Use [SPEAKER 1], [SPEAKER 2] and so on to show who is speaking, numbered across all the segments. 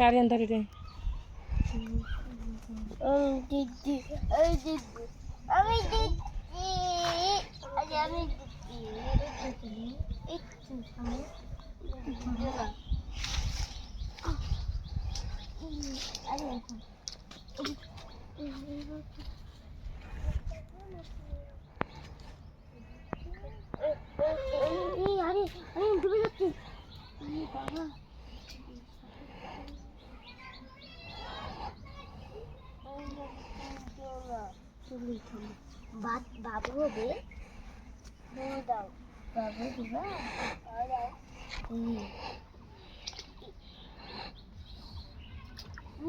[SPEAKER 1] আরিয়ান ধরে
[SPEAKER 2] আমি আমি আরে এই আরে আরে ডুবে যাচ্ছে আরে বাবা হবে দাও বাবু দিবা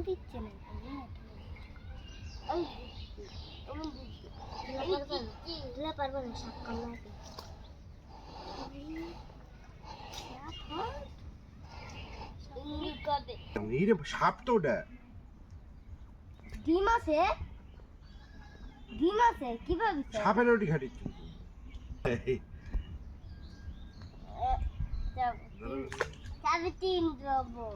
[SPEAKER 2] দিচ্ছে না পারব না সাপ কামড়াতে
[SPEAKER 3] এই রে সাপ তো ওটা
[SPEAKER 2] ডিম আছে ডিম আছে কীভাবে
[SPEAKER 3] সাপের রুটি খাটিচ্ছ
[SPEAKER 2] যাবে তিন দেবো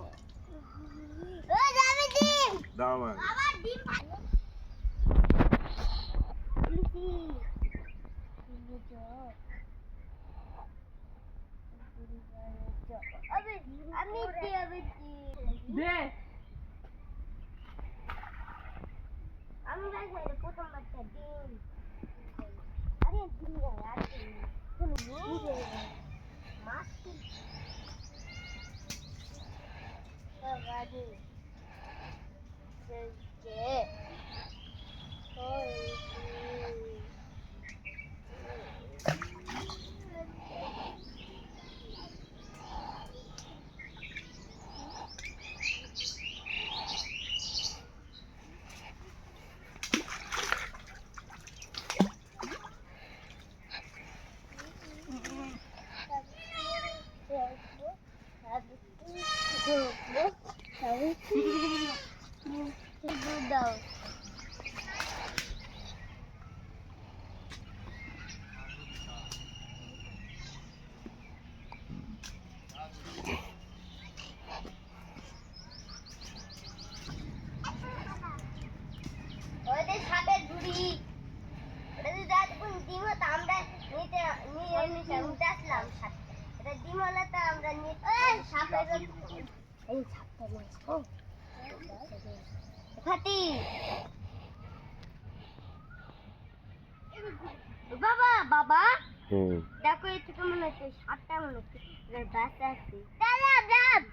[SPEAKER 2] ও যাবে তিন
[SPEAKER 3] দাও আমার
[SPEAKER 2] ডিম আমি আমি বাসায় প্রথম বাচ্চা ডিম আরে ডিম রে আর ডিম কোন ডিম রে মাছ কি সবাই কে দাও এই সাপটা নিয়ে ও ফাটি। বাবা বাবা। দেখো এই একটু মনে হচ্ছে সাতটা মনে হচ্ছে ব্যাস আছে। দাদা দাদ।